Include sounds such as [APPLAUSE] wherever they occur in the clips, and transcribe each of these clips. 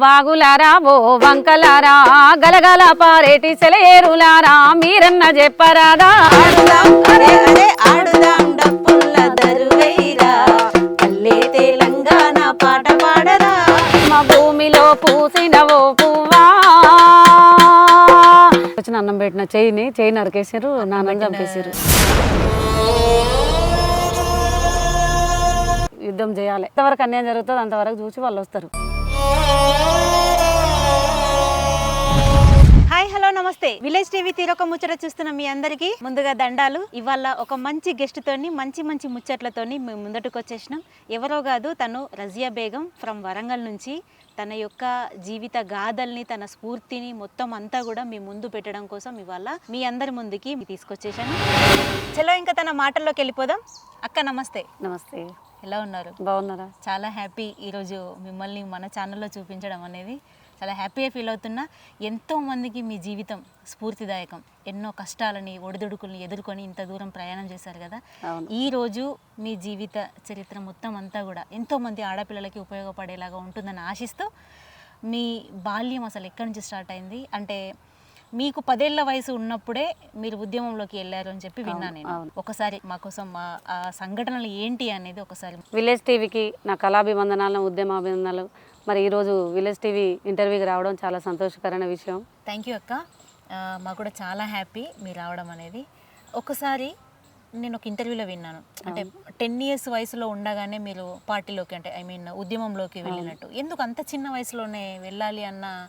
వాగులారా ఓ వంకలారా గలగల పారేటి సెలయేరులారా మీరన్న చెప్పరాదా? ఆడుదాం అరే అరే ఆడుదాం డప్పుల్ల దరువైరా. పల్లె తెలంగాణ పాట పాడరా మా భూమిలో పూసిన ఓ పువ్వా? వచ్చిన అన్నం పెట్టిన చెయ్యిని చెయ్యి నరికేసారు నాన్న చంపేసారు యుద్ధం చేయాలి. ఎంతవరకు అన్యాయం జరుగుతుంది అంతవరకు చూసి వాళ్ళు వస్తారు. హాయ్ హలో నమస్తే. విలేజ్ టీవీ తీరొక ముచ్చట చూస్తున్న మీ అందరికీ ముందుగా దండాలు. ఇవాళ ఒక మంచి గెస్ట్ తోని మంచి మంచి ముచ్చట్లతోని మేము ముందటకు వచ్చేసినాం ఎవరో కాదు తను రజియా బేగం ఫ్రమ్ వరంగల్ నుంచి. తన యొక్క జీవిత గాథల్ని తన స్ఫూర్తిని మొత్తం అంతా కూడా మీ ముందు పెట్టడం కోసం ఇవాళ మీ అందరి ముందుకి తీసుకొచ్చేసాను చలో ఇంకా తన మాటల్లోకి వెళ్ళిపోదాం. అక్క నమస్తే. నమస్తే. ఎలా ఉన్నారు? బాగున్నారా? చాలా హ్యాపీ ఈరోజు మిమ్మల్ని మన ఛానల్లో చూపించడం అనేది. చాలా హ్యాపీగా ఫీల్ అవుతున్నా ఎంతో మందికి మీ జీవితం స్ఫూర్తిదాయకం. ఎన్నో కష్టాలని ఒడిదుడుకుల్ని ఎదుర్కొని ఇంత దూరం ప్రయాణం చేశారు కదా. ఈ రోజు మీ జీవిత చరిత్ర మొత్తం అంతా కూడా ఎంతో మంది ఆడపిల్లలకి ఉపయోగపడేలాగా ఉంటుందని ఆశిస్తూ మీ బాల్యం అసలు ఎక్కడి నుంచి స్టార్ట్ అయింది? అంటే మీకు పదేళ్ళ వయసు ఉన్నప్పుడే మీరు ఉద్యమంలోకి వెళ్ళారు అని చెప్పి విన్నా నేను. ఒకసారి మా కోసం ఆ- ఆ సంఘటనలు ఏంటి అనేది ఒకసారి విలేజ్ టీవీకి నా కళాభివందనాలు ఉద్యమాభివందనాలు మరి ఈరోజు విలేజ్ టీవీ ఇంటర్వ్యూకి రావడం చాలా సంతోషకరమైన విషయం. థ్యాంక్ యూ అక్క. ఆ, మాకు కూడా చాలా హ్యాపీ మీరు రావడం అనేది. ఒకసారి నేను ఒక ఇంటర్వ్యూలో విన్నాను. అంటే టెన్ ఇయర్స్ వయసులో ఉండగానే మీరు పార్టీలోకి అంటే ఐ మీన్ ఉద్యమంలోకి వెళ్ళినట్టు. ఎందుకు అంత చిన్న వయసులోనే వెళ్ళాలి అన్న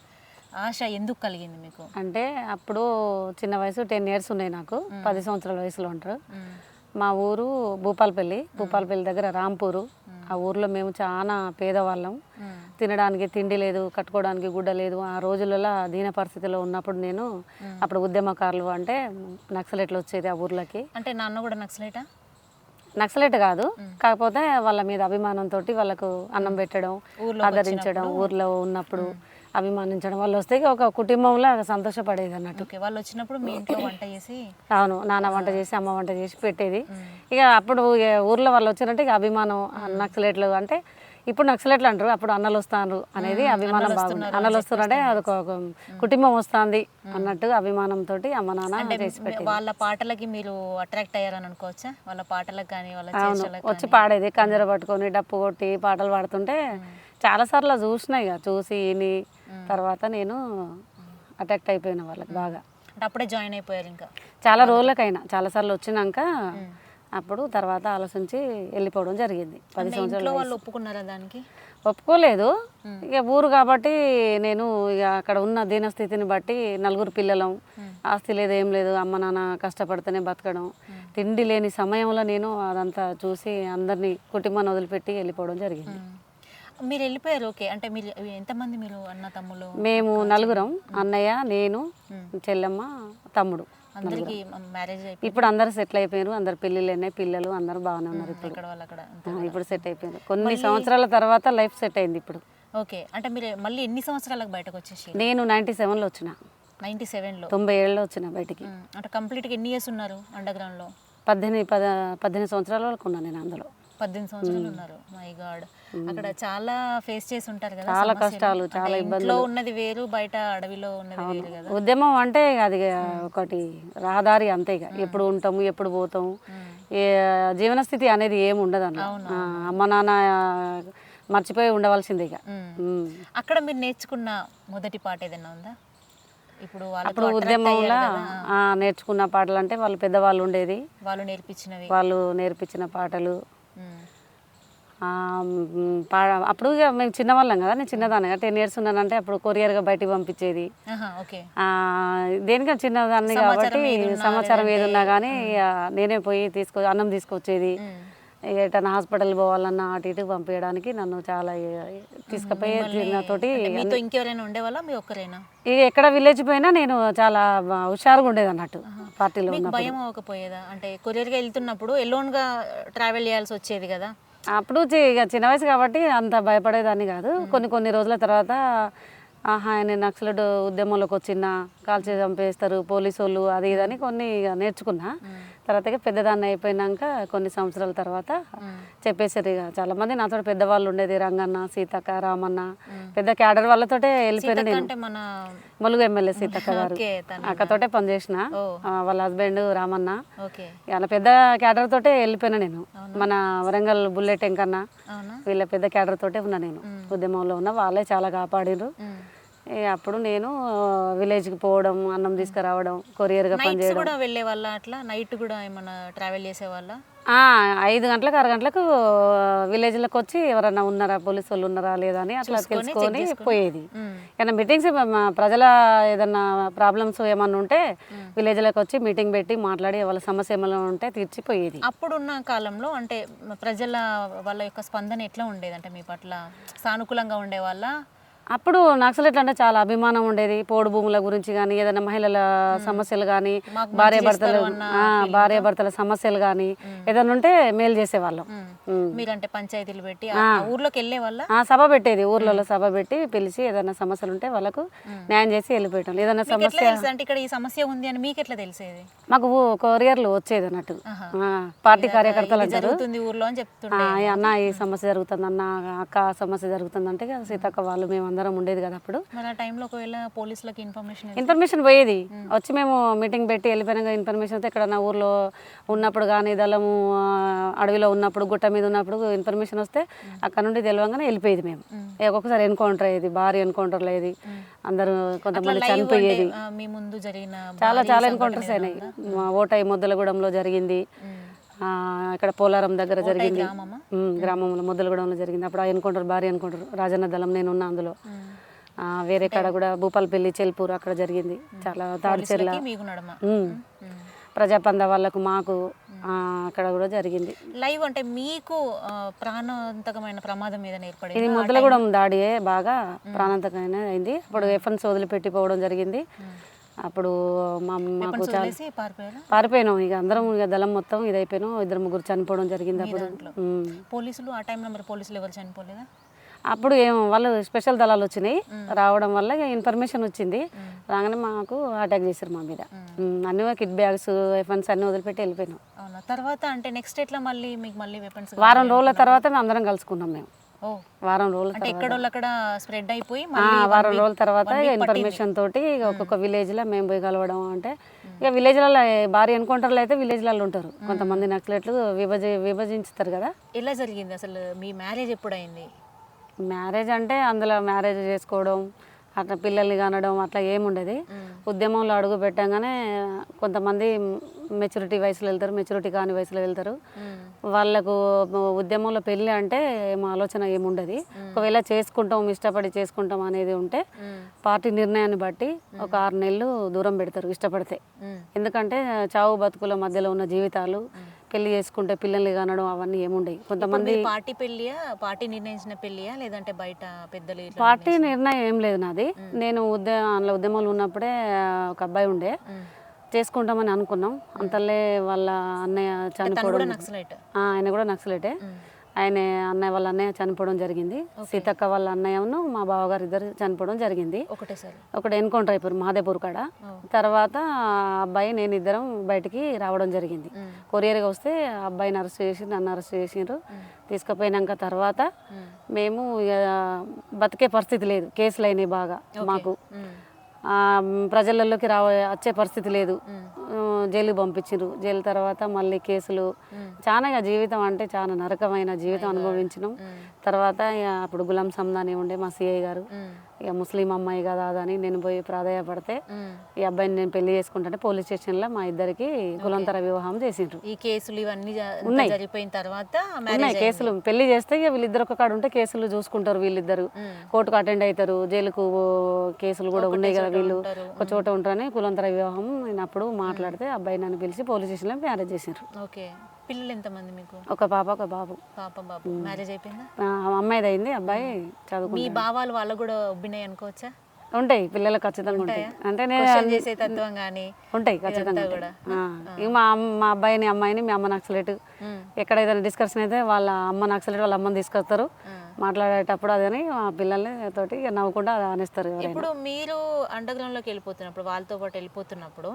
ఆశ ఎందుకు కలిగింది మీకు? అంటే అప్పుడు చిన్న వయసు టెన్ ఇయర్స్ ఉన్నాయి నాకు. పది సంవత్సరాల వయసులో ఉంటారు. మా ఊరు భూపాలపల్లి భూపాలపల్లి దగ్గర రాంపూరు. ఆ ఊర్లో మేము చాలా పేదవాళ్ళం. తినడానికి తిండి లేదు కట్టుకోవడానికి గుడ్డ లేదు. ఆ రోజులలో దీన పరిస్థితిలో ఉన్నప్పుడు నేను అప్పుడు ఉద్యమకారులు అంటే నక్సలెట్లు వచ్చేది ఆ ఊర్లోకి. అంటే నాన్న కూడా నక్సలేటా? నక్సలెట్ కాదు. కాకపోతే వాళ్ళ మీద అభిమానంతో వాళ్ళకు అన్నం పెట్టడం ఆదరించడం ఊర్లో ఉన్నప్పుడు. అభిమానించడం. వాళ్ళు వస్తే ఒక కుటుంబంలో సంతోషపడేది అన్నట్టు. వాళ్ళు వచ్చినప్పుడు మీ ఇంట్లో వంట చేసి? అవును నాన్న వంట చేసి అమ్మ వంట చేసి పెట్టేది. ఇక అప్పుడు ఊర్లో వాళ్ళు వచ్చినట్టు ఇక అభిమానం నక్సలెట్లు అంటే ఇప్పుడు నక్సలెట్లు అంటారు అప్పుడు అన్నలు వస్తారు అనేది అభిమానం బాగుంది. అన్నలు వస్తున్నారంటే అదొక ఒక కుటుంబం వస్తుంది అన్నట్టు అభిమానంతో అమ్మ నాన్న చేసి పెట్టేది. వాళ్ళ పాటలకి మీరు అట్రాక్ట్ అయ్యారని అనుకోవచ్చా? వాళ్ళ పాటలకు కానీ వాళ్ళ అవును వచ్చి పాడేది కంజర పట్టుకొని డప్పు కొట్టి పాటలు పాడుతుంటే చాలా సార్లు చూసిన ఇక చూసి తర్వాత నేను అటాక్ట్ అయిపోయిన వాళ్ళకి బాగా. అప్పుడే జాయిన్ అయిపోయారు ఇంకా? చాలా రోజులకైనా చాలా సార్లు వచ్చినాక అప్పుడు తర్వాత ఆలోచించి వెళ్ళిపోవడం జరిగింది. పది సంవత్సరాలు వాళ్ళు ఒప్పుకున్నారా దానికి? ఒప్పుకోలేదు. ఇక ఊరు కాబట్టి నేను ఇక అక్కడ ఉన్న దీనస్థితిని బట్టి నలుగురు పిల్లలం. ఆస్తి లేదు ఏం లేదు. అమ్మ నాన్న కష్టపడితేనే బతకడం. తిండి లేని సమయంలో నేను అదంతా చూసి అందరినీ కుటుంబాన్ని వదిలిపెట్టి వెళ్ళిపోవడం జరిగింది. మీరు వెళ్ళిపోయారు ఓకే. అంటే మీరు ఎంతమంది మీరు అన్న తమ్ముళ్ళు? మేము నలుగురం అన్నయ్య నేను చెల్లెమ్మ తమ్ముడు. అందరికి మ్యారేజ్ ఇప్పుడు అందరు సెటిల్ అయిపోయారు అందరు పెళ్ళిళ్ళు అయినాయి పిల్లలు అందరు బాగానే ఉన్నారు ఇప్పుడు. ఇప్పుడు సెట్ అయిపోయింది కొన్ని సంవత్సరాల తర్వాత లైఫ్ సెట్ అయింది ఇప్పుడు. ఓకే. అంటే మీరు మళ్ళీ ఎన్ని సంవత్సరాలకు బయటకు వచ్చేసి నేను నైంటీ సెవెన్లో వచ్చిన. నైన్టీ సెవెన్లో? తొంభై ఏళ్ళలో వచ్చిన బయటికి. అంటే కంప్లీట్గా ఎన్ని ఇయర్స్ ఉన్నారు అండర్ గ్రౌండ్లో పద్దెనిమిది పద పద్దెనిమిది సంవత్సరాల వరకు ఉన్నాను నేను అందులో. పద్దెనిమిది సంవత్సరాలు ఉన్నారు. మై గాడ్ అక్కడ చాలా ఫేస్ చేసి ఉంటారు కదా చాలా. కష్టాలు, చాలా ఇంట్లో ఉన్నది వేరు బయట అడవిలో ఉన్నది వేరు కదా. ఉద్యమం అంటే అది ఒకటి రహదారి అంతే ఇక. ఎప్పుడు ఉంటాము ఎప్పుడు పోతాము. జీవన స్థితి అనేది ఏమి ఉండదు అన్న అమ్మ నాన్న మర్చిపోయి ఉండవలసిందే ఇక. అక్కడ మీరు నేర్చుకున్న మొదటి పాట ఏదైనా ఉందా? ఇప్పుడు అప్పుడు ఉద్యమంలో నేర్చుకున్న పాటలు అంటే వాళ్ళు పెద్దవాళ్ళు ఉండేది. వాళ్ళు నేర్పించినవి. వాళ్ళు నేర్పించిన పాటలు అప్పుడు ఇక మేము చిన్నవాళ్ళం కదా నేను చిన్నదాన్ని. కదా టెన్ ఇయర్స్ ఉన్నానంటే అప్పుడు కొరియర్గా బయటికి పంపించేది. దేనికైనా చిన్నదాన్ని కాబట్టి సమాచారం ఏది ఉన్నా కానీ నేనే పోయి తీసుకో అన్నం తీసుకొచ్చేది. ఎటన్నా హాస్పిటల్ పోవాలన్నా అటు ఇటు పంపించడానికి నన్ను చాలా తీసుకుపోయి తోటి మీతో ఇంకెవరైనా ఉండేవాళ్ళ? మీ ఒక్కరేనా? ఇక ఎక్కడ విలేజ్ పోయినా నేను చాలా హుషారుగా ఉండేది అన్నట్టు పార్టీలో భయం అవ్వకపోయేదా? అంటే కొరియర్గా వెళ్తున్నప్పుడు ఎలోన్గా ట్రావెల్ చేయాల్సి వచ్చేది కదా? అప్పుడు చిన్న వయసు కాబట్టి అంత భయపడేదాన్ని కాదు. కొన్ని కొన్ని రోజుల తర్వాత ఆహా నేను నక్సలెట్ ఉద్యమంలోకి వచ్చిన కాల్చి చంపేస్తారు పోలీసు వాళ్ళు అది ఇది అని కొన్ని నేర్చుకున్నా. తర్వాత పెద్దదాన్ని అయిపోయినాక కొన్ని సంవత్సరాల తర్వాత చెప్పేసారు ఇక. చాలా మంది నాతో పెద్దవాళ్ళు ఉండేది రంగన్న సీతక్క రామన్న. పెద్ద క్యాడర్ వాళ్ళతోటే వెళ్ళిపోయినా నేను. ములుగు ఎమ్మెల్యే సీతక్క గారు. అక్కతోటే పనిచేసిన. వాళ్ళ హస్బెండ్ రామన్న. అలా పెద్ద క్యాడర్ తోటే వెళ్ళిపోయినా నేను. మన వరంగల్ బుల్లెట్ ఎంకన్నా వీళ్ళ పెద్ద క్యాడర్ తోటే ఉన్నా నేను. ఉద్యమంలో ఉన్న వాళ్ళే చాలా కాపాడిరు అప్పుడు నేను విలేజ్కి పోవడం అన్నం తీసుకురావడం కొరియర్గా పనిచేయడం కూడా వెళ్ళే వాళ్ళ అట్లా? నైట్ కూడా ఏమన్నా ట్రావెల్ చేసే వాళ్ళ? ఐదు గంటలకు ఆరు గంటలకు విలేజ్లకు వచ్చి ఎవరన్నా ఉన్నారా? పోలీసు వాళ్ళు ఉన్నారా? లేదా? అని అట్లా తెలుసుకొని పోయేది. కానీ మీటింగ్స్ ప్రజల ఏదన్నా ప్రాబ్లమ్స్ ఏమన్నా ఉంటే విలేజ్లకు వచ్చి మీటింగ్ పెట్టి మాట్లాడి వాళ్ళ సమస్య ఏమైనా ఉంటే తీర్చిపోయేది అప్పుడున్న కాలంలో అంటే ప్రజల వాళ్ళ యొక్క స్పందన ఎట్లా ఉండేది అంటే మీ పట్ల సానుకూలంగా ఉండే వాళ్ళ? అప్పుడు నక్సలెట్లు అంటే చాలా అభిమానం ఉండేది. పోడు భూముల గురించి కానీ ఏదైనా మహిళల సమస్యలు కానీ భార్య భర్తలు భార్య భర్తల సమస్యలు కానీ ఏదైనా ఉంటే మేలు చేసేవాళ్ళం. మీరంటే పంచాయతీలు పెట్టి ఊర్లోకి వెళ్ళే వాళ్ళ ఆ, సభ పెట్టేది. ఊర్లలో సభ పెట్టి పిలిచి ఏదైనా సమస్యలు ఉంటే వాళ్ళకు న్యాయం చేసి వెళ్ళిపోయటం ఏదైనా సమస్య అంటే ఇక్కడ ఈ సమస్య ఉంది అని మీకు ఎట్లా తెలిసేది? మాకు కొరియర్లు వచ్చేది అన్నట్టు. ఆ, పార్టీ కార్యకర్తలు అంటారు అన్న ఈ సమస్య జరుగుతుంది అన్న అక్క సమస్య జరుగుతుంది అంటే సీతక్క వాళ్ళు మేమందరం ఉండేది కదా అప్పుడు. టైంలో ఒకవేళ పోలీసులకు ఇన్ఫర్మేషన్ ఇన్ఫర్మేషన్ పోయేది. వచ్చి మేము మీటింగ్ పెట్టి వెళ్ళిపోయినాక ఇన్ఫర్మేషన్ అయితే ఇక్కడ నా ఊర్లో ఉన్నప్పుడు కానీ దళము అడవిలో ఉన్నప్పుడు గుట్ట మీద ఉన్నప్పుడు ఇన్ఫర్మేషన్ వస్తే అక్కడ నుండి తెలియగానే వెళ్ళిపోయేది మేము. ఒక్కొక్కసారి ఎన్కౌంటర్ అయ్యేది భారీ ఎన్కౌంటర్లు అయ్యేది. అందరూ కొంతమంది చనిపోయేది. మీ ముందు జరిగిన చాలా చాలా ఎన్కౌంటర్స్ అయినాయి. ఓటాయి ముద్దలగూడెంలో జరిగింది. ఇక్కడ పోలారం దగ్గర జరిగింది. గ్రామంలో ముద్దలగూడెంలో జరిగింది. అప్పుడు ఆ ఎన్కౌంటర్ భారీ ఎన్కౌంటర్ రాజన్న దళం నేను ఉన్నా అందులో. వేరే కాడ కూడా భూపాలపల్లి చెల్పూర్ అక్కడ జరిగింది. చాలా తాడిచెర్ల. ప్రజాపంద వాళ్ళకు మాకు అక్కడ కూడా జరిగింది. లైవ్ అంటే మీకు ప్రాణాంతకమైన ప్రమాదం మీద ఇది ముద్దలగూడెం దాడియే బాగా ప్రాణాంతకమైన అయింది అప్పుడు ఎఫ్ఎన్స్ వదిలిపెట్టిపోవడం జరిగింది. అప్పుడు మా మాకు చాలా పారిపోయినాం. ఇక అందరం ఇక దళం మొత్తం ఇదైపోయినాం ఇద్దరు ముగ్గురు చనిపోవడం జరిగింది అప్పుడు. పోలీసులు ఆ టైంలో మరి పోలీసులు ఎవరు చనిపోలేదా? అప్పుడు ఏం వాళ్ళు స్పెషల్ దళాలు వచ్చినాయి. రావడం వల్ల ఇన్ఫర్మేషన్ వచ్చింది. రాగానే మాకు అటాక్ చేశారు మా మీద. అన్ని కిట్ బ్యాగ్స్ వెపన్స్ అన్ని వదిలిపెట్టి వెళ్ళిపోయినాం. తర్వాత అంటే నెక్స్ట్ ఎట్లా మళ్ళీ మీకు మళ్ళీ వెపన్స్ వారం రోజుల తర్వాత మేము అందరం కలుసుకున్నాం మేము. వారం రోజుల అంటే ఎక్కడోళ్ళు అక్కడ స్ప్రెడ్ అయిపోయి వారం రోజుల తర్వాత ఇన్ఫర్మేషన్ తోటి ఒక్కొక్క విలేజ్లో మేము పోయి కలవడం అంటే ఇక విలేజ్లలో భారీ ఎన్కౌంటర్లు అయితే విలేజ్లలో ఉంటారు. కొంతమంది నక్సలెట్లు విభజ విభజించుతారు కదా. ఎలా జరిగింది అసలు మీ మ్యారేజ్ ఎప్పుడైంది? మ్యారేజ్ అంటే అందులో మ్యారేజ్ చేసుకోవడం అట్లా పిల్లల్ని కనడం అట్లా ఏముండేది ఉద్యమంలో అడుగు పెట్టగానే కొంతమంది మెచ్యూరిటీ వయసులో వెళ్తారు మెచ్యూరిటీ కాని వయసులో వెళ్తారు. వాళ్ళకు ఉద్యమంలో పెళ్ళి అంటే ఏం ఆలోచన ఏముండదు. ఒకవేళ చేసుకుంటాం ఇష్టపడి చేసుకుంటాం అనేది ఉంటే పార్టీ నిర్ణయాన్ని బట్టి ఒక ఆరు నెలలు దూరం పెడతారు ఇష్టపడితే. ఎందుకంటే చావు బతుకుల మధ్యలో ఉన్న జీవితాలు పెళ్ళి చేసుకుంటే పిల్లల్ని కనడం అవన్నీ ఏముండయి. కొంతమంది పార్టీ పెళ్ళియా? పార్టీ నిర్ణయించిన పెళ్ళియా? లేదంటే బయట పెద్దలు పార్టీ నిర్ణయం ఏం లేదు నాది. నేను ఉద్య అందులో ఉద్యమంలో ఉన్నప్పుడే ఒక అబ్బాయి ఉండే. చేసుకుంటామని అనుకున్నాం. అంతలే వాళ్ళ అన్నయ్య చనిపోవడం ఆయన కూడా నక్సలేటే. ఆయన అన్నయ్య వాళ్ళ అన్నయ్య చనిపోవడం జరిగింది. సీతక్క వాళ్ళ అన్నయ్యను మా బావగారు ఇద్దరు చనిపోవడం జరిగింది. ఒకటేసారి. ఒకటి ఎన్కౌంటర్ అయిపోయారు మహాదేపూర్ కాడ. తర్వాత అబ్బాయి నేను ఇద్దరం బయటికి రావడం జరిగింది. కొరియర్గా వస్తే అబ్బాయిని అరెస్ట్ చేసి నన్ను అరెస్ట్ చేసిండ్రు. తీసుకుపోయినాక తర్వాత మేము. బతికే పరిస్థితి లేదు. కేసులు అయినాయి బాగా మాకు. ప్రజలలోకి రావ వచ్చే పరిస్థితి లేదు. ఆ, జైలుకి పంపించారు జైలు తర్వాత మళ్ళీ కేసులు. చాలా జీవితం అంటే చాలా నరకమైన జీవితం అనుభవించినాం. తర్వాత ఇక అప్పుడు గులాం సందాని ఉండే మా సిఐ గారు. ఇక ముస్లిం అమ్మాయి కదా అని నేను పోయి ప్రాధాయపడితే. ఈ అబ్బాయిని నేను పెళ్ళి చేసుకుంటే పోలీస్ స్టేషన్లో మా ఇద్దరికి కులంతర వివాహం చేసిండ్రు. ఈ కేసులు ఇవన్నీ జరిగిపోయిన తర్వాత ఉన్నాయి కేసులు. పెళ్ళి చేస్తే ఇక వీళ్ళిద్దరు ఒక కాడ ఉంటే కేసులు చూసుకుంటారు వీళ్ళిద్దరు. కోర్టుకు అటెండ్ అవుతారు జైలుకు కేసులు కూడా ఉన్నాయి కదా వీళ్ళు. ఒక చోట ఉంటారని కులంతర వివాహం నేను అప్పుడు మాట్లాడితే అబ్బాయి నన్ను పిలిచి పోలీస్ స్టేషన్లో మ్యారేజ్ చేసిండ్రు ఓకే. పిల్లలు ఎంతమంది మీకు? ఒక పాప ఒక బాబు. పాప బాబు. మ్యారేజ్ అయిపోయిందా? అమ్మాయిది అయింది అబ్బాయి చదువుకుంటాడు మీ భావాలు వాళ్ళకు కూడా ఒబ్బినాయి అనుకోవచ్చా? ఉంటాయి పిల్లలు ఖచ్చితంగా ఉంటాయి. అంటే నేను చేసే తత్వం కానీ ఉంటాయి ఖచ్చితంగా ఇక మా అమ్మ మా అబ్బాయిని అమ్మాయిని మీ అమ్మ నక్సలేట్. మ్మ్. ఎక్కడ ఏదైనా డిస్కషన్ అయితే వాళ్ళ అమ్మ నక్సలేట్ వాళ్ళ అమ్మని తీసుకొస్తారు. మాట్లాడేటప్పుడు అదని మా పిల్లల్ని తోటి అది అనేస్తారు ఇప్పుడు మీరు అండర్గ్రౌండ్లోకి వెళ్ళిపోతున్నప్పుడు వాళ్ళతో పాటు వెళ్ళిపోతున్నప్పుడు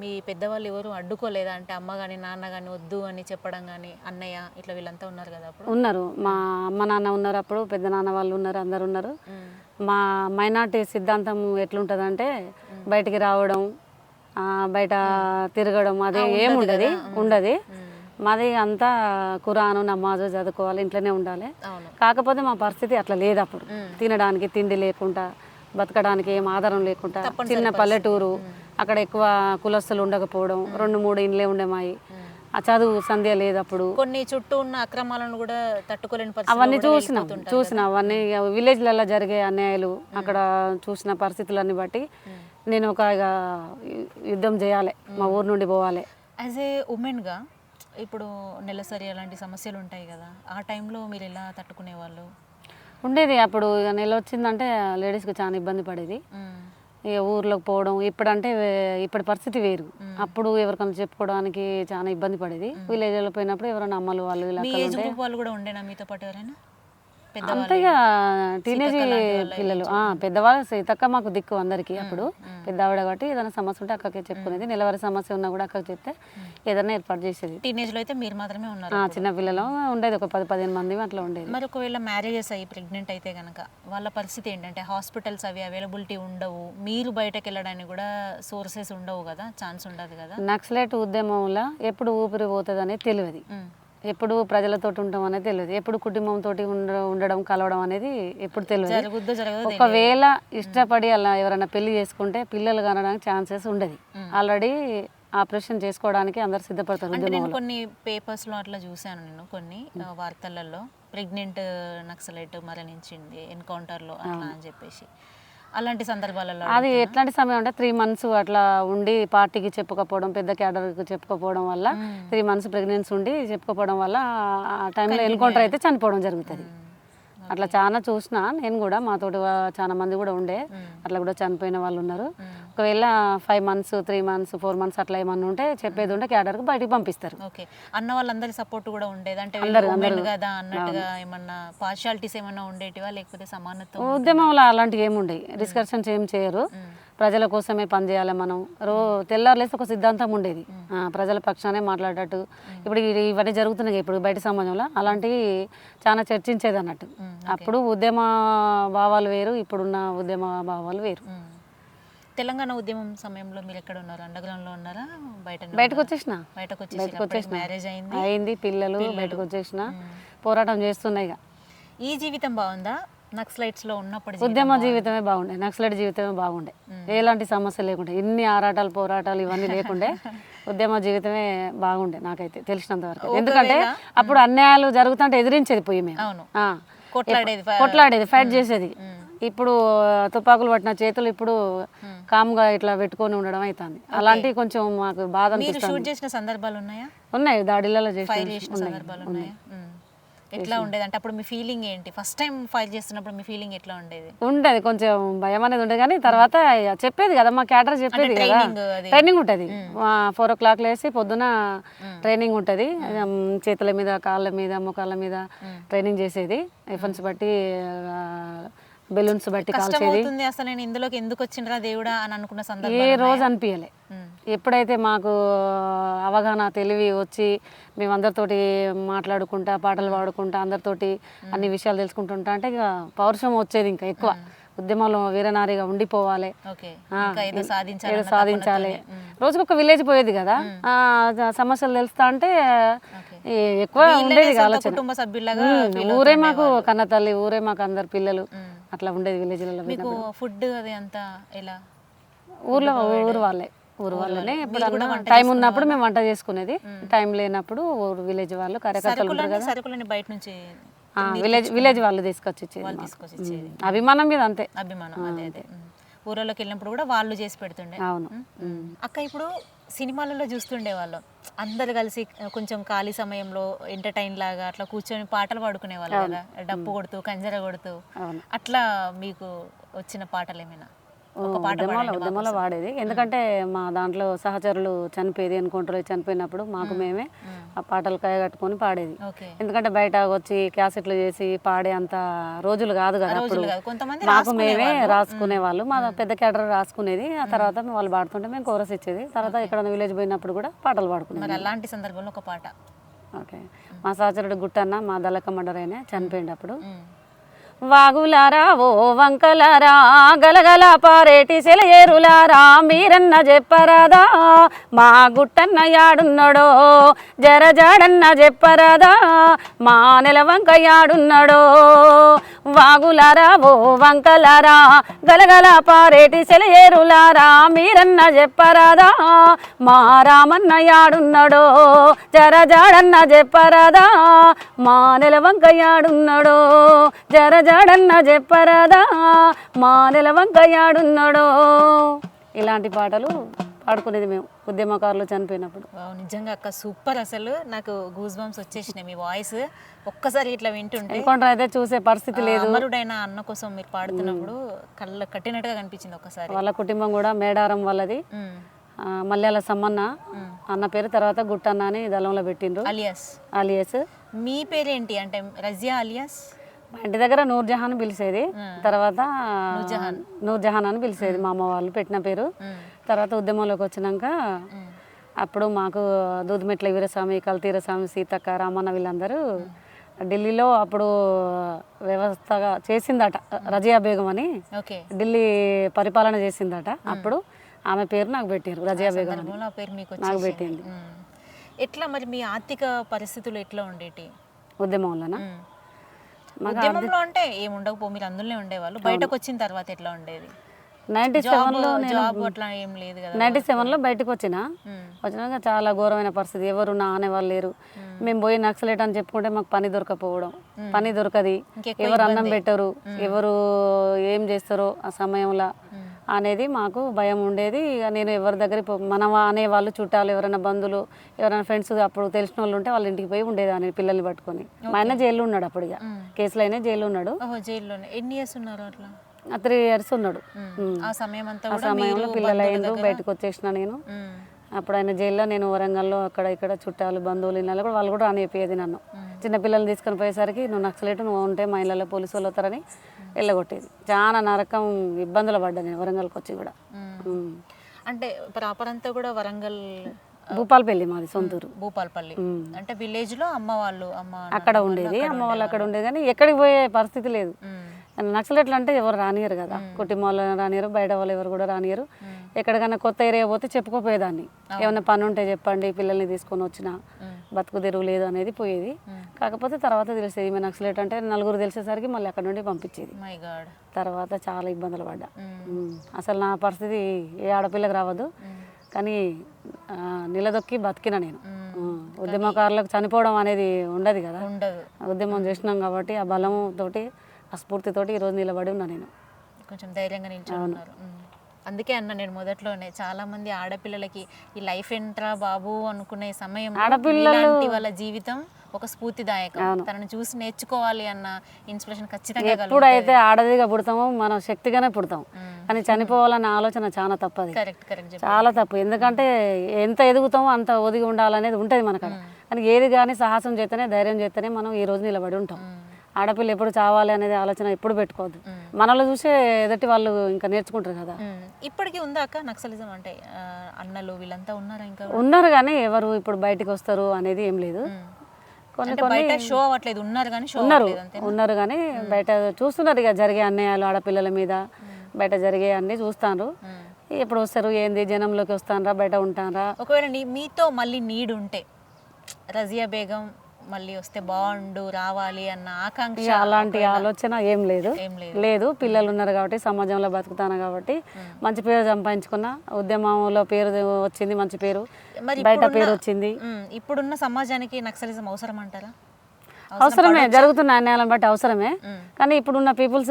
మీ పెద్దవాళ్ళు ఎవరు అడ్డుకోలేదా? అంటే అమ్మ కానీ నాన్న కానీ వద్దు అని చెప్పడం కానీ అన్నయ్య ఇట్లా వీళ్ళంతా ఉన్నారు కదా అప్పుడు? ఉన్నారు. మా అమ్మ నాన్న ఉన్నారు అప్పుడు పెద్ద నాన్న వాళ్ళు ఉన్నారు అందరు ఉన్నారు. మా మైనార్టీ సిద్ధాంతం ఎట్లుంటుందంటే బయటికి రావడం బయట తిరగడం అది ఏముండదు ఉండదు. మాది అంతా ఖురాను నమాజు చదువుకోవాలి ఇంట్లోనే ఉండాలి. కాకపోతే మా పరిస్థితి అట్లా లేదు అప్పుడు. తినడానికి తిండి లేకుండా బతకడానికి ఏం ఆధారం లేకుండా చిన్న పల్లెటూరు అక్కడ ఎక్కువ కులస్తులు ఉండకపోవడం రెండు మూడు ఇండ్లే ఉండే మాయి ఆ చదువు సంధ్య లేదు అప్పుడు. కొన్ని చుట్టూ ఉన్న అక్రమాలను కూడా తట్టుకోలేని అవన్నీ చూసినాం చూసిన. అవన్నీ విలేజ్లలో జరిగే అన్యాయాలు అక్కడ చూసిన పరిస్థితులన్నీ బట్టి నేను ఒక యుద్ధం చేయాలి మా ఊరు నుండి పోవాలి. యాజ్ ఏ ఉమెన్గా ఇప్పుడు నెలసరి అలాంటి సమస్యలు ఉంటాయి కదా ఆ టైంలో మీరు ఎలా తట్టుకునేవాళ్ళు? ఉండేది అప్పుడు ఇక నెల వచ్చిందంటే లేడీస్కి చాలా ఇబ్బంది పడేది. ఇక ఊర్లోకి పోవడం ఇప్పుడంటే ఇప్పటి పరిస్థితి వేరు. అప్పుడు ఎవరికైనా చెప్పుకోవడానికి చాలా ఇబ్బంది పడేది. విలేజ్లో పోయినప్పుడు ఎవరైనా అమ్మలు వాళ్ళు వాళ్ళు కూడా ఉండేనా మీతో పాటు ఎవరైనా? అంతే పెద్దవాళ్ళు ఇక టీనేజ్ పిల్లలు పెద్దవాళ్ళు సీతక్క మాకు దిక్కు అందరికి అప్పుడు. పెద్ద ఆవిడ కాబట్టి ఏదైనా సమస్య ఉంటే అక్కకే చెప్పుకునేది నెలవారి సమస్య ఉన్నా కూడా అక్కకి చెప్తే ఏదైనా ఏర్పాటు చేసేది. టీనేజ్లో అయితే మీరు మాత్రమే ఉన్నారు చిన్న పిల్లలు ఉండేది ఒక పది పదిహేను మంది అట్లా ఉండేది. మరి ఒకవేళ మ్యారేజెస్ అయ్యి ప్రెగ్నెంట్ అయితే కనుక వాళ్ళ పరిస్థితి ఏంటంటే హాస్పిటల్స్ అవి అవైలబిలిటీ ఉండవు మీరు బయటకు వెళ్ళడానికి కూడా సోర్సెస్ ఉండవు కదా ఛాన్స్ ఉండదు కదా? నక్సలైట్ ఉద్యమంలో ఎప్పుడు ఊపిరి పోతుంది అనేది తెలియదు. ఎప్పుడు ప్రజలతో ఉంటాం అనేది తెలియదు. ఎప్పుడు కుటుంబంతో ఉండ ఉండడం కలవడం అనేది ఎప్పుడు తెలియదు. ఒకవేళ ఇష్టపడి అలా ఎవరైనా పెళ్ళి చేసుకుంటే పిల్లలు కనడానికి ఛాన్సెస్ ఉండదు. ఆల్రెడీ ఆపరేషన్ చేసుకోవడానికి అందరు సిద్ధపడతారు నేను కొన్ని పేపర్స్లో అట్లా చూశాను నేను కొన్ని వార్తలలో. ప్రెగ్నెంట్ నక్సలైట్ మరణించింది ఎన్కౌంటర్లో అట్లా అని చెప్పేసి. అలాంటి సందర్భాలలో అది ఎట్లాంటి సమయం అంటే త్రీ మంత్స్ అట్లా ఉండి పార్టీకి చెప్పుకోపోవడం పెద్ద క్యాడర్కి చెప్పుకోపోవడం వల్ల త్రీ మంత్స్ ప్రెగ్నెన్సీ ఉండి చెప్పుకోపోవడం వల్ల ఆ టైంలో ఎన్కౌంటర్ అయితే చనిపోవడం జరుగుతుంది. అట్లా చాలా చూసిన నేను కూడా మాతోటి చాలా మంది కూడా ఉండే. అట్లా కూడా చనిపోయిన వాళ్ళు ఉన్నారు. ఒకవేళ five months three months four months అట్లా ఏమన్నా ఉంటే చెప్పేది ఉంటే క్యాడర్కి బయటికి పంపిస్తారు. ఓకే. అన్న వాళ్ళందరి సపోర్ట్ కూడా ఉండేది? అంటే women కదా అన్నట్టుగా ఏమన్నా పార్షాలిటీస్ ఏమన్నా ఉండేటివా? లేకపోతే సమానత్వం ఉద్యమంలో అలాంటివి ఏమి ఉండవు. డిస్కషన్స్ ఏం చేయరు. ప్రజల కోసమే పనిచేయాలి మనం. రో తెల్లారులేసి ఒక సిద్ధాంతం ఉండేది. ప్రజల పక్షానే మాట్లాడేటట్టు. ఇప్పుడు ఇవి- ఇవన్నీ జరుగుతున్నాయి ఇప్పుడు బయట సమాజంలో. అలాంటివి చాలా చర్చించేది అన్నట్టు. అప్పుడు ఉద్యమ భావాలు వేరు ఇప్పుడున్న ఉద్యమ భావాలు వేరు. తెలంగాణ ఉద్యమం సమయంలో మీరు ఎక్కడ ఉన్నారు? అండర్గ్రౌండ్లో ఉన్నారా? బయట బయటకు వచ్చేసిన బయటకు బయటకు వచ్చేసి వచ్చేసిన మ్యారేజ్ అయింది? అయింది పిల్లలు బయటకు వచ్చేసిన పోరాటం చేస్తున్నాయి ఈ జీవితం బాగుందా? నక్సలైట్స్లో ఉన్నప్పుడు ఉద్యమ జీవితమే బాగుండే. నక్సలైట్ జీవితమే బాగుండే. ఎలాంటి సమస్య లేకుండే. ఇన్ని ఆరాటాలు పోరాటాలు ఇవన్నీ [LAUGHS] లేకుండే. ఉద్యమ జీవితమే బాగుండే నాకైతే తెలిసినంత వరకు. ఎందుకంటే అప్పుడు అన్యాయాలు జరుగుతుంటే ఎదిరించేది పోయి మేము. కొట్లాడేది కొట్లాడేది ఫైట్ చేసేది. ఇప్పుడు తుపాకులు పట్టిన చేతులు ఇప్పుడు కామ్గా ఇట్లా పెట్టుకొని ఉండడం అవుతుంది అలాంటివి కొంచెం మాకు బాధ షూట్ చేసిన సందర్భాలు ఉన్నాయా? ఉన్నాయి దాడిలలో చేసిన సందర్భాలు ఉన్నాయా. ఉమ్. ఎట్లా ఉండేది? అంటే అప్పుడు మీ ఫీలింగ్ ఏంటి? ఫస్ట్ టైం ఫైర్ చేస్తున్నప్పుడు మీ ఫీలింగ్ ఎట్లా ఉండేది? ఉండేది కొంచెం భయం అనేది ఉండేది కానీ తర్వాత ఇక చెప్పేది కదా మా క్యాటర్ చెప్పేది కదా. ట్రైనింగ్ ఉంటుంది. ఫోర్ ఓ క్లాక్ లేసి పొద్దున ట్రైనింగ్ ఉంటుంది. చేతుల మీద కాళ్ళ మీద మొకాళ్ళ మీద ట్రైనింగ్ చేసేది. ఎఫన్స్ బట్టి బెలూన్స్ బట్టి కాల్చేది. అసలు నేను ఇందులోకి ఎందుకు వచ్చిండ్రా దేవుడా అని అనుకున్న ఏ సందర్భం రోజు అనిపించలే ఎప్పుడైతే మాకు అవగాహన తెలివి వచ్చి మేము అందరితోటి మాట్లాడుకుంటా పాటలు పాడుకుంటా అందరితోటి అన్ని విషయాలు తెలుసుకుంటుంటా అంటే ఇక పౌరుషం వచ్చేది ఇంకా ఎక్కువ. ఉద్యమంలో వీరనారిగా ఉండిపోవాలి. ఏదో సాధించాలి ఏదో సాధించాలి. రోజుకు ఒక విలేజ్ పోయేది కదా? ఆ, సమస్యలు తెలుస్తా అంటే ఎక్కువ ఉండేది ఆలోచన ఊరే మాకు కన్న తల్లి ఊరే మాకు అందరు పిల్లలు. అట్లా ఉండేది విలేజ్లలో మీకు ఫుడ్ అది అంతా ఎలా? ఊర్లో ఊరు వాళ్ళే ఊరు వాళ్ళనే. టైం ఉన్నప్పుడు మేము వంట చేసుకునేది. టైం లేనప్పుడు ఊరు విలేజ్ వాళ్ళు కార్యకర్తలు ఉంటారు కదా. బయట నుంచి విలేజ్ విలేజ్ వాళ్ళు తీసుకొచ్చి మాకు. తీసుకొచ్చి ఇచ్చేది అభిమానం మీద అంతే. అభిమానం అదే అదే. ఊరలోకి వెళ్ళినప్పుడు కూడా వాళ్ళు చేసి పెడుతుండే. అవును. అక్క ఇప్పుడు సినిమాలలో చూస్తుండే వాళ్ళం. అందరు కలిసి కొంచెం ఖాళీ సమయంలో ఎంటర్టైన్ లాగా అట్లా కూర్చొని పాటలు పాడుకునే వాళ్ళు కదా. డప్పు కొడుతూ కంజర కొడుతూ. అట్లా మీకు వచ్చిన పాటలు ఏమైనా? ఉద్యమాల వాడేది. ఎందుకంటే మా దాంట్లో సహచరులు చనిపోయేది ఎన్కౌంటర్ చనిపోయినప్పుడు మాకు మేమే ఆ పాటలు కట్టుకొని పాడేది. ఎందుకంటే బయట వచ్చి క్యాసెట్లు చేసి పాడే అంత రోజులు కాదు కదా అప్పుడు. మాకు మేమే రాసుకునే వాళ్ళు మా పెద్ద క్యాటర్ రాసుకునేది. ఆ తర్వాత వాళ్ళు పాడుతుంటే మేము కోరస్ ఇచ్చేది. తర్వాత ఇక్కడ విలేజ్ పోయినప్పుడు కూడా పాటలు పాడుకునేది. మరి అలాంటి సందర్భంలో ఒక పాట. ఓకే. మా సహచరుడు గుట్టన్న మా దళక మండరైనే చనిపోయిండు అప్పుడు. ఉమ్. వాగులారా ఓ వంకలారా గలగల పారేటి సెలయేరులారా మీరన్న చెప్పరాదా? మా గుట్టన్న యాడున్నాడో జర జాడన్న చెప్పరాదా? మా నెల వంక యాడున్నాడో వాగులారా ఓ వంకలారా గలగల పారేటి సెలయేరులారా మీరన్న చెప్పరాదా? మా రామన్న యాడున్నాడో జర జాడన్న చెప్పరాదా? మా నెల యాడున్నాడో జర జాడన్న చెప్పరాదా? మా నెల యాడున్నాడో. ఇలాంటి పాటలు పాడుకునేది మేము ఉద్యమకారులు చనిపోయినప్పుడు. నిజంగా అక్క సూపర్ అసలు. నాకు గూస్ బంప్స్ వచ్చేసినాయి మీ వాయిస్ ఒక్కసారి ఇట్లా వింటుంటే ఎన్కౌంటర్ అయితే చూసే పరిస్థితి లేదు. అమరుడైన అన్న కోసం మీరు పాడుతున్నప్పుడు కళ్ళ కట్టినట్టుగా కనిపించింది ఒక్కసారి. వాళ్ళ కుటుంబం కూడా మేడారం వాళ్ళది. మల్యాల సమ్మన్న అన్న పేరు తర్వాత గుట్టన్న అని దళంలో పెట్టిండ్రు. అలియాస్. అలియస్. మీ పేరేంటి? అంటే రజియా అలియాస్? మా ఇంటి దగ్గర నూర్ జహాన్ పిలిచేది. తర్వాత నూర్ జహాన్ అని పిలిచేది మా అమ్మ వాళ్ళు పెట్టిన పేరు. తర్వాత ఉద్యమంలోకి వచ్చినాక. అప్పుడు మాకు దూదిమెట్ల వీరస్వామి కల్తీరస్వామి సీతక్క రామన్న వీళ్ళందరూ ఢిల్లీలో అప్పుడు వ్యవస్థగా చేసిందట రజియా బేగం అని. ఢిల్లీ పరిపాలన చేసిందట. అప్పుడు ఆమె పేరు నాకు పెట్టారు రజియా బేగం నాకు. పెట్టింది. ఎట్లా మరి మీ ఆర్థిక పరిస్థితులు ఎట్లా ఉండేటి? ఉద్యమంలోన. ఉద్యమంలో అంటే ఏం ఉండకపో మీరు అందులోనే ఉండేవాళ్ళు. బయటకు వచ్చిన తర్వాత ఎట్లా ఉండేది? నైంటీ జాబ్ సెవెన్లో నేను జాబ్ అట్లా ఏం లేదు కదా. నైంటీ సెవెన్లో బయటకు వచ్చిన. ఉమ్. వచ్చినాక చాలా ఘోరమైన పరిస్థితి. ఎవరు నా అనేవాళ్ళు లేరు. మేము పోయి నక్సలేట్ అని చెప్పుకుంటే మాకు పని దొరకపోవడం. పని దొరకది. ఎవరు అన్నం పెట్టరు. ఎవరు ఏం చేస్తారో ఆ సమయంలో అనేది మాకు భయం ఉండేది. ఇక నేను ఎవరి దగ్గర మన వా- అనేవాళ్ళు చుట్టాలు ఎవరైనా బంధువులు ఎవరైనా ఫ్రెండ్స్ అప్పుడు తెలిసిన వాళ్ళు ఉంటే వాళ్ళ ఇంటికి పోయి ఉండేదాన్ని పిల్లల్ని పట్టుకొని. మా ఆయన జైల్లో ఉన్నాడు అప్పుడు ఇక. కేసులో అయినా జైల్లో ఉన్నాడు. ఓహో జైల్లోనే. ఎన్ని ఇయర్స్ ఉన్నారు అట్లా? త్రీ ఇయర్స్ ఉన్నాడు. ఆ సమయంలో పిల్లలు దగ్గర- బయటకు వచ్చేసిన నేను. అప్పుడు ఆయన జైల్లో నేను వరంగల్లో అక్కడ ఇక్కడ చుట్టాలు బంధువులు ఇళ్ళలో కూడా వాళ్ళు కూడా రానిపోయేది నన్ను. చిన్న పిల్లల్ని తీసుకొని పోయేసరికి నువ్వు నక్సలేటు నువ్వు ఉంటే మా ఇళ్ళలో పోలీసు వాళ్ళు వస్తారని వెళ్ళగొట్టేది. చాలా నరకం ఇబ్బందులు పడ్డా నేను వరంగల్కి వచ్చి కూడా. అంటే ప్రాపర్ అంతా కూడా వరంగల్ భూపాలపల్లి మాది సొంతూరు. భూపాలపల్లి. అంటే విలేజ్లో అమ్మ వాళ్ళు అమ్మ అక్కడ ఉండేది అమ్మ వాళ్ళు అక్కడ ఉండేది కానీ ఎక్కడికి పోయే పరిస్థితి లేదు. నక్సలెట్లు అంటే ఎవరు రానియరు కదా. కుటుంబం వాళ్ళు రానియరు బయట వాళ్ళు ఎవరు కూడా రానియరు. ఎక్కడికైనా కొత్త ఏరియా పోతే చెప్పుకోపోయేదాన్ని. ఏమైనా పని ఉంటే చెప్పండి పిల్లల్ని తీసుకొని వచ్చిన. బతుకు తెరువు లేదు అనేది పోయేది. కాకపోతే తర్వాత తెలిసేది ఈమె నక్సలెట్ అంటే నలుగురు తెలిసేసరికి మళ్ళీ అక్కడ నుండి పంపించేది. తర్వాత చాలా ఇబ్బందులు పడ్డా. అసలు నా పరిస్థితి ఏ ఆడపిల్లకి రావద్దు. కానీ నిలదొక్కి బతికిన నేను. ఉద్యమకారులకు చనిపోవడం అనేది ఉండదు కదా. ఉద్యమం చేసినాం కాబట్టి ఆ బలం తోటి ఆ స్ఫూర్తితోటి ఈరోజు నిలబడి ఉన్నా నేను. కొంచెం ధైర్యంగా నిల్చొని ఉన్నారు. ఉమ్. అందుకే అన్న నేను మొదట్లోనే చాలా మంది ఆడపిల్లలకి ఈ లైఫ్ ఏంట్రా బాబు అనుకునే సమయం ఆడపిల్లలు- వాళ్ళ జీవితం ఒక స్ఫూర్తిదాయకం. తనను చూసి నేర్చుకోవాలి అన్న ఇన్స్పిరేషన్ ఖచ్చితంగా ఎప్పుడైతే ఆడదిగా పుడతామో మనం శక్తిగానే పుడతాం. కానీ చనిపోవాలన్న ఆలోచన చాలా తప్పది. కరెక్ట్ చాలా తప్పు. ఎందుకంటే ఎంత ఎదుగుతామో అంత ఒదిగి ఉండాలనేది ఉంటుంది మనకాడ కానీ ఏది కానీ సాహసం చేస్తేనే ధైర్యం చేస్తేనే మనం ఈ రోజు నిలబడి ఉంటాం. ఆడపిల్ల ఎప్పుడు చావాలి అనేది ఆలోచన ఎప్పుడు పెట్టుకోవద్దు. మనలో చూసే ఎదుటి వాళ్ళు ఇంకా నేర్చుకుంటారు కదా. ఇప్పటికీ ఉందా అక్క నక్సలిజం అంటే అన్నలు వీళ్ళంతా ఉన్నారా ఇంకా? ఉన్నారు కానీ ఎవరు ఇప్పుడు బయటికి వస్తారు అనేది ఏం లేదు. కొన్ని బయట షో అవ్వట్లేదు ఉన్నారు కానీ షో ఉన్నారు ఉన్నారు కానీ బయట చూస్తున్నారు ఇక జరిగే అన్యాయాలు ఆడపిల్లల మీద. బయట జరిగే అన్ని చూస్తాను ఉమ్. ఎప్పుడు వస్తారు ఏంది జనంలోకి వస్తానరా బయట ఉంటానరా ఒకవేళ మీతో మళ్ళీ నీడ్ ఉంటే రజియా బేగం మళ్ళీ వస్తే బాగుండు రావాలి అన్న ఆకాంక్ష అలాంటి ఆలోచన ఏం లేదు. లేదు. పిల్లలు ఉన్నారు కాబట్టి సమాజంలో బతుకుతాను కాబట్టి మంచి పేరు సంపాదించుకున్నా ఉద్యమంలో పేరు వచ్చింది మంచి పేరు. బయట పేరు వచ్చింది. ఇప్పుడున్న సమాజానికి నక్సలిజం అవసరం అంటారా అవసరమే జరుగుతున్న అన్యాయాలను బట్టి అవసరమే. కానీ ఇప్పుడున్న పీపుల్స్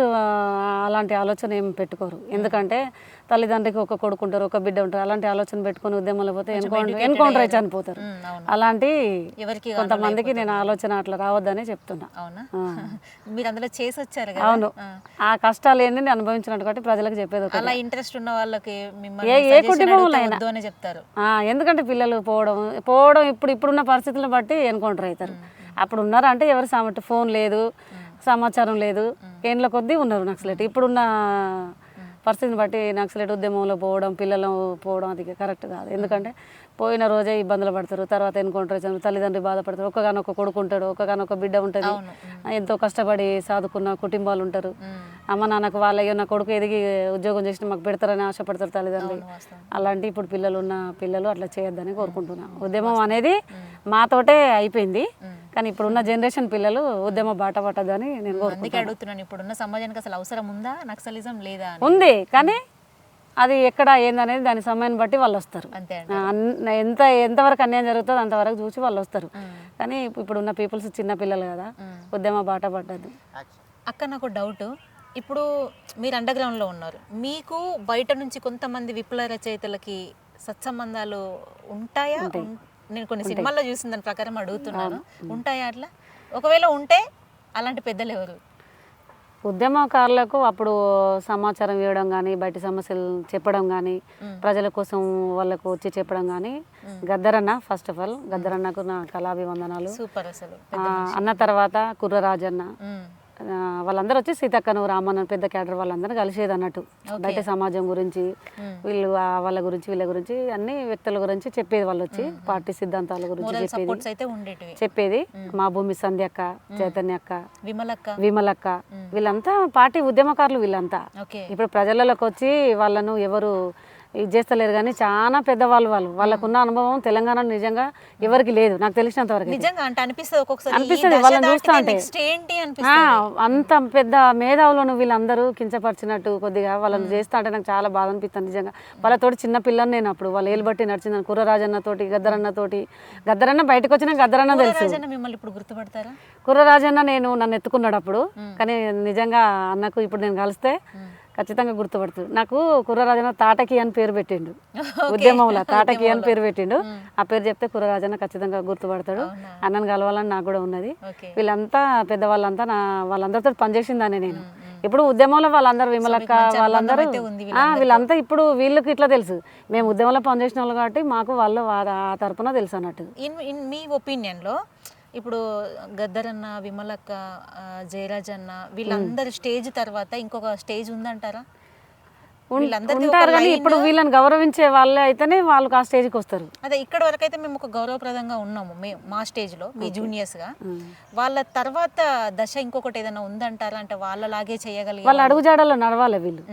అలాంటి ఆలోచన ఏం పెట్టుకోరు. ఎందుకంటే తల్లిదండ్రికి ఒక కొడుకు ఉంటారు ఒక బిడ్డ ఉంటారు అలాంటి ఆలోచన పెట్టుకొని ఉద్యమంలో పోతే ఎన్కౌంటర్ ఎన్కౌంటర్ అయి చనిపోతారు. అలాంటి ఎవరికి కొంతమందికి నేను ఆలోచన అట్లా రావద్దని చెప్తున్నా. [LAUGHS] మీరు అందులో చేసి వచ్చారు అవును. ఆ. కష్టాలు ఏంది నేను అనుభవించినట్టు కాబట్టి ప్రజలకు చెప్పేది అలా ఇంట్రెస్ట్ ఉన్న వాళ్ళకి ఏ- ఏ కుటుంబంలో చెప్తారు. ఆ, ఎందుకంటే పిల్లలు పోవడం పోవడం ఇప్పుడు ఇప్పుడున్న పరిస్థితులను బట్టి ఎన్కౌంటర్ అవుతారు. అప్పుడు ఉన్నారు అంటే ఎవరు సామర్థ్యం? ఫోన్ లేదు సమాచారం లేదు. ఏండ్ల కొద్దీ ఉన్నారు నక్సలెట్. ఇప్పుడున్న పరిస్థితిని బట్టి నక్సలెట్ ఉద్యమంలో పోవడం పిల్లలు పోవడం అది కరెక్ట్ కాదు. ఎందుకంటే పోయిన రోజే ఇబ్బందులు పడతారు. తర్వాత ఎన్కౌంటర్ తల్లిదండ్రులు బాధపడతారు. ఒక్కగానొక్క కొడుకు ఉంటాడు ఒక్కగానొక్క బిడ్డ ఉంటుంది. ఎంతో కష్టపడి సాదుకున్న కుటుంబాలు ఉంటారు. అమ్మ నాన్నకు వాళ్ళ నా కొడుకు ఎదిగి ఉద్యోగం చేసి మాకు పెడతారని ఆశపడతారు తల్లిదండ్రులు. అలాంటి ఇప్పుడు పిల్లలు ఉన్న పిల్లలు అట్లా చేయొద్దని కోరుకుంటున్నాను ఉద్యమం అనేది మాతోటే అయిపోయింది. కానీ ఇప్పుడున్న జనరేషన్ పిల్లలు ఉద్యమ బాట పట్టదని నేను అందుకే అడుగుతున్నాను. ఇప్పుడున్న సమాజానికి అసలు అవసరం ఉందా? నక్సలిజం లేదా ఉంది. కానీ అది ఎక్కడ ఏందనేది దాని సమయాన్ని బట్టి వాళ్ళు వస్తారు ఎంత ఎంతవరకు అన్యాయం జరుగుతుందో అంతవరకు చూసి వాళ్ళు వస్తారు కానీ ఇప్పుడున్న పీపుల్స్ చిన్న పిల్లలు కదా. ఉద్యమ బాట పడ్డది. అక్క నాకు డౌట్. ఇప్పుడు మీరు అండర్ గ్రౌండ్లో ఉన్నారు. మీకు బయట నుంచి కొంతమంది విప్లవ రచయితలకి సత్సంబంధాలు ఉంటాయా? నేను కొన్ని సినిమాల్లో చూసిన దాని ప్రకారం అడుగుతున్నాను. ఉంటాయా అట్లా? ఒకవేళ ఉంటే అలాంటి పెద్దలు ఎవరు? ఉద్యమకారులకు అప్పుడు సమాచారం ఇవ్వడం కానీ బయట సమస్యలు చెప్పడం కానీ ప్రజల కోసం వాళ్ళకు వచ్చి చెప్పడం కానీ గద్దరన్న ఫస్ట్ ఆఫ్ ఆల్ గద్దరన్నకు నా కళాభివందనాలు. సూపర్ అసలు. అన్న తర్వాత కుర్రరాజన్న. వాళ్ళందరూ వచ్చి సీతక్కను రామన్న పెద్ద క్యాడర్ వాళ్ళందరూ కలిసేది అన్నట్టు బయట సమాజం గురించి. వీళ్ళు వాళ్ళ గురించి వీళ్ళ గురించి అన్ని వ్యక్తుల గురించి చెప్పేది వాళ్ళు వచ్చి పార్టీ సిద్ధాంతాల గురించి చెప్పేది. చెప్పేది మా భూమి సంధ్యక్క చైతన్య అక్క విమలక్క. విమలక్క వీళ్ళంతా పార్టీ ఉద్యమకారులు వీళ్ళంతా. ఇప్పుడు ప్రజలలోకి వచ్చి వాళ్ళను ఎవరు ఇది చేస్తలేరు కానీ చాలా పెద్దవాళ్ళు వాళ్ళు. వాళ్ళకున్న అనుభవం తెలంగాణ నిజంగా ఎవరికి లేదు. నాకు తెలిసినంత వరకు అయితే. నిజంగా అంటే అనిపిస్తుంది ఒక్కొక్కసారి వాళ్ళని చూస్తా అంత పెద్ద మేధావులను వీళ్ళందరూ కించపరిచినట్టు కొద్దిగా వాళ్ళని చేస్తా అంటే నాకు చాలా బాధ అనిపిస్తుంది నిజంగా. వాళ్ళతోటి చిన్న పిల్లని నేను అప్పుడు వాళ్ళు ఏలు బట్టి నడిచిందని కుర్రరాజన్న తోటి గద్దరన్న తోటి. గద్దరన్న బయటకు వచ్చిన గద్దరన్న తెలుసు. రాజన్న మిమ్మల్ని ఇప్పుడు గుర్తుపడతారా? కుర్రరాజన్న నేను నన్ను ఎత్తుకున్నాడు అప్పుడు. కానీ నిజంగా అన్నకు ఇప్పుడు నేను కలిస్తే ఖచ్చితంగా గుర్తుపడుతుంది. నాకు కుర్రరాజన్న తాటకి అని పేరు పెట్టిండు. [LAUGHS] ఉద్యమంలో [LAUGHS] తాటకి అని పేరు పెట్టిండు. ఆ పేరు చెప్తే కుర్రరాజన్న ఖచ్చితంగా గుర్తుపడతాడు? అన్నను కలవాలని నాకు కూడా ఉన్నది. వీళ్ళంతా పెద్దవాళ్ళంతా నా వాళ్ళందరితో పనిచేసిందాన్ని నేను. ఇప్పుడు ఉద్యమంలో వాళ్ళందరూ విమలక్క వాళ్ళందరూ వీళ్ళంతా ఇప్పుడు వీళ్ళకి ఇట్లా తెలుసు. మేము ఉద్యమంలో పనిచేసిన వాళ్ళు కాబట్టి మాకు వాళ్ళు ఆ తరపున తెలుసు అన్నట్టు. ఇన్ మీ ఒపీనియన్లో ఇప్పుడు గద్దరన్న విమలక్క జయరాజ్ అన్న వీళ్ళందరి స్టేజ్ తర్వాత ఇంకొక స్టేజ్ ఉందంటారా? ఉంటారు కానీ ఇప్పుడు వీళ్ళని గౌరవించే వాళ్ళే అయితేనే వాళ్ళకి ఆ స్టేజ్కి వస్తారు. అదే ఇక్కడ వరకు అయితే మేము ఒక గౌరవప్రదంగా ఉన్నాము మేము మా స్టేజ్లో మీ జూనియర్స్గా. వాళ్ళ తర్వాత దశ ఇంకొకటి ఏదైనా ఉందంటారా? అంటే వాళ్ళలాగే చేయగలిగే వాళ్ళ అడుగుజాడలో నడవాలి వీళ్ళు.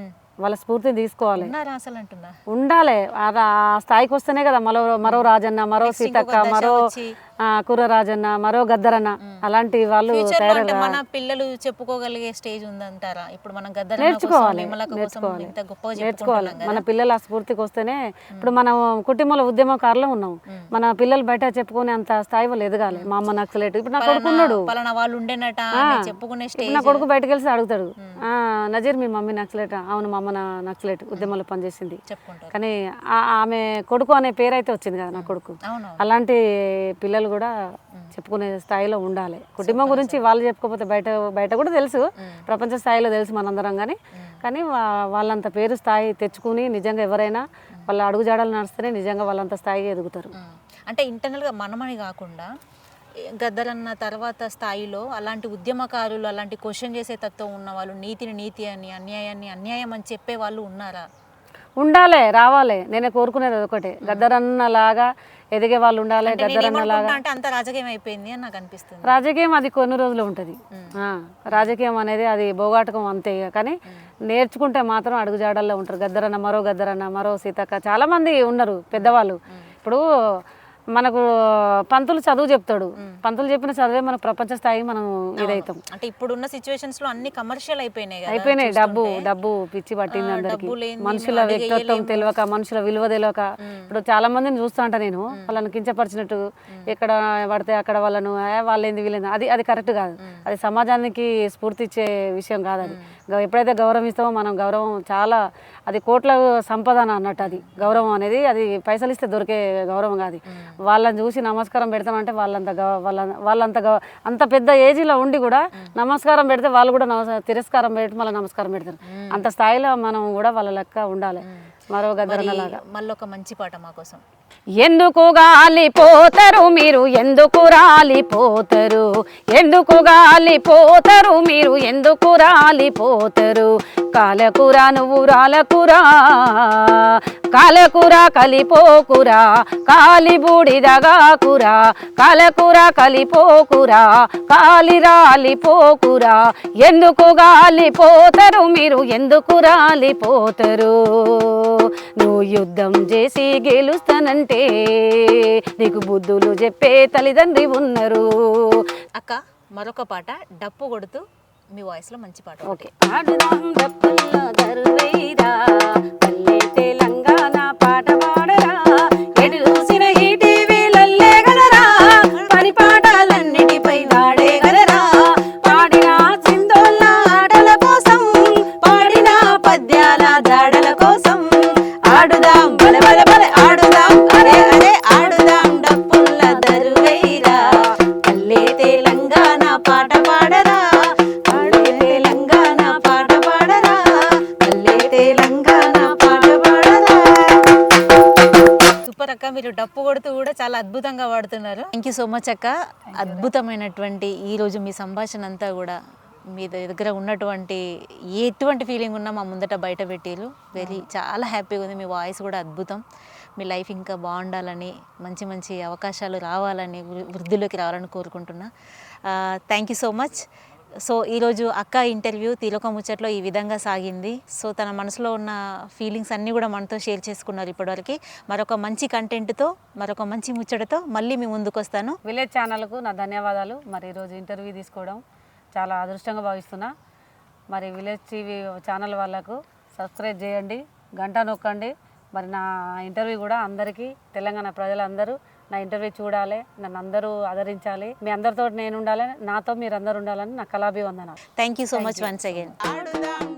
వాళ్ళ స్ఫూర్తిని తీసుకోవాలి. అసలు అంటున్నా? ఉండాలి. ఆ స్థాయికి వస్తేనే కదా మరో మరో రాజన్న మరో సీతక్క మరో వచ్చి ఆ, కుర్ర రాజన్న మరో గద్దరన్న అలాంటి వాళ్ళు మన పిల్లలు చెప్పుకోగలిగే స్టేజ్ ఉందంటారా? ఇప్పుడు మనం గద్దరన్న నేర్చుకోవాలి, నేర్చుకోవాలి. నేర్చుకోవాలి. మన పిల్లలు ఆ స్ఫూర్తికి వస్తేనే ఇప్పుడు మనం కుటుంబంలో ఉద్యమకారులు ఉన్నాం. మన పిల్లలు బయట చెప్పుకునే అంత స్థాయి వాళ్ళు ఎదగాలి. మా అమ్మ నక్సలేటు ఇప్పుడు నా కొడుకున్నాడు వాళ్ళు ఉండేనట చెప్పుకునే స్టేజ్ నా కొడుకు బయటకు వెళ్తే అడుగుతాడు. "ఆ, నజీర్ మీ మమ్మీ నక్సలేట్ అవును మా అమ్మ నక్సలేట్ ఉద్యమంలో పనిచేసింది. కానీ ఆ- ఆమె కొడుకు అనే పేరు అయితే వచ్చింది కదా నా కొడుకు. అలాంటి పిల్లలు కూడా చెప్పుకునే స్థాయిలో ఉండాలి. కుటుంబం గురించి వాళ్ళు చెప్పుకోకపోతే బయట బయట కూడా తెలుసు. ప్రపంచ స్థాయిలో తెలుసు మనందరం కానీ కానీ వాళ్ళంత పేరు స్థాయి తెచ్చుకుని నిజంగా ఎవరైనా వాళ్ళ అడుగుజాడలు నడిస్తేనే నిజంగా వాళ్ళంత స్థాయికి ఎదుగుతారు. అంటే ఇంటర్నల్గా మనమని కాకుండా ఏ, గద్దరన్న తర్వాత స్థాయిలో అలాంటి ఉద్యమకారులు అలాంటి క్వశ్చన్ చేసే తత్వం ఉన్న వాళ్ళు నీతిని నీతి అని అన్యాయాన్ని అన్యాయం అని చెప్పే వాళ్ళు ఉన్నారా? ఉండాలి రావాలి. నేనే కోరుకునేది ఒకటే గద్దరన్న లాగా ఎదిగే వాళ్ళు ఉండాలి అంటే నేను గద్దరన్న లాగా. ఏమనుకుంటున్నా అంటే అంత రాజకీయం అయిపోయింది అని నాకు అనిపిస్తుంది. రాజకీయం అది కొన్ని రోజులు ఉంటుంది. ఆ, రాజకీయం అనేది అది బోగాటకం అంతే. కానీ నేర్చుకుంటే మాత్రం అడుగుజాడల్లో ఉంటారు. గద్దరన్న మరో గద్దరన్న మరో సీతక్క చాలా మంది ఉన్నారు పెద్దవాళ్ళు. ఇప్పుడు మనకు పంతులు చదువు చెప్తాడు. పంతులు చెప్పిన చదివే మనకు ప్రపంచ స్థాయి మనం ఇదవుతాం అంటే ఇప్పుడున్న సిచ్యువేషన్స్లో అన్ని కమర్షియల్ అయిపోయినాయి అయిపోయినాయి. డబ్బు డబ్బు పిచ్చి పట్టింది అందరికి. మనుషుల మనం వ్యక్తిత్వం. తెలియక మనుషుల విలువ తెలియక. ఇప్పుడు చాలా మందిని చూస్తా ఉంటా నేను. వాళ్ళని కించపరిచినట్టు ఎక్కడ పడితే అక్కడ వాళ్ళను "ఏ, వాళ్ళేంది వీళ్ళేంది. అది అది కరెక్ట్ కాదు. అది సమాజానికి స్ఫూర్తి ఇచ్చే విషయం కాదు అది. ఎప్పుడైతే గౌరవం ఇస్తామో మనం గౌరవం చాలా అది కోట్ల సంపదన అన్నట్టు అది. గౌరవం అనేది అది పైసలు ఇస్తే దొరికే గౌరవం కాదు. వాళ్ళని చూసి నమస్కారం పెడతామంటే వాళ్ళంత గౌ- వాళ్ళ వాళ్ళంత గౌ- అంత పెద్ద ఏజీలో ఉండి కూడా నమస్కారం పెడితే వాళ్ళు కూడా నమస్ తిరస్కారం పెట్టి మళ్ళీ నమస్కారం పెడతారు. అంత స్థాయిలో మనం కూడా వాళ్ళ లెక్క ఉండాలి. మరో గద్దరన్నలాగా మళ్ళీ ఒక మంచి పాట మా కోసం. ఎందుకు గాలిపోతారు మీరు? ఎందుకు రాలిపోతారు? ఎందుకు గాలిపోతారు మీరు? ఎందుకు రాలిపోతారు? కాలకురా నువ్వు రాలకురా. కాలకురా కలిపోకురా కాలి బూడిదగాకురా కాలకురా కలిపోకురా కాలి రాలిపోకురా. ఎందుకు గాలిపోతారు మీరు? ఎందుకు రాలిపోతారు? నువ్వు యుద్ధం చేసి గెలుస్తానంటే నీకు బుద్ధులు చెప్పే తల్లిదండ్రి ఉన్నారు. అక్క మరొక పాట డప్పు కొడుతూ మీ వాయిస్లో మంచి పాట ఓకే. చాలా అద్భుతంగా వాడుతున్నారు. థ్యాంక్ యూ సో మచ్ అక్క. అద్భుతమైనటువంటి ఈరోజు మీ సంభాషణ అంతా కూడా మీ దగ్గర ఉన్నటువంటి ఎటువంటి ఫీలింగ్ ఉన్నా మా ముందట బయట పెట్టారు వెరీ చాలా హ్యాపీగా ఉంది. మీ వాయిస్ కూడా అద్భుతం. మీ లైఫ్ ఇంకా బాగుండాలని మంచి మంచి అవకాశాలు రావాలని వృ- వృద్ధిలోకి రావాలని కోరుకుంటున్నా. Thank you so much so ఈరోజు అక్క ఇంటర్వ్యూ తీలక ముచ్చట్లో ఈ విధంగా సాగింది. సో తన మనసులో ఉన్న ఫీలింగ్స్ అన్నీ కూడా మనతో షేర్ చేసుకున్నారు ఇప్పటివరకు. మరొక మంచి కంటెంట్తో మరొక మంచి ముచ్చటతో మళ్ళీ మీ ముందుకు వస్తాను విలేజ్ ఛానల్కు నా ధన్యవాదాలు. మరి ఈరోజు ఇంటర్వ్యూ తీసుకోవడం చాలా అదృష్టంగా భావిస్తున్నా. మరి విలేజ్ టీవీ ఛానల్ వాళ్ళకు సబ్స్క్రైబ్ చేయండి గంట నొక్కండి. మరి నా ఇంటర్వ్యూ కూడా అందరికీ తెలంగాణ ప్రజలందరూ నా ఇంటర్వ్యూ చూడాలి నన్ను అందరూ ఆదరించాలి మీ అందరితో నేను ఉండాలి నాతో మీరు అందరు ఉండాలని నా కళాభివందనాలు thank you so much once again Aadudam.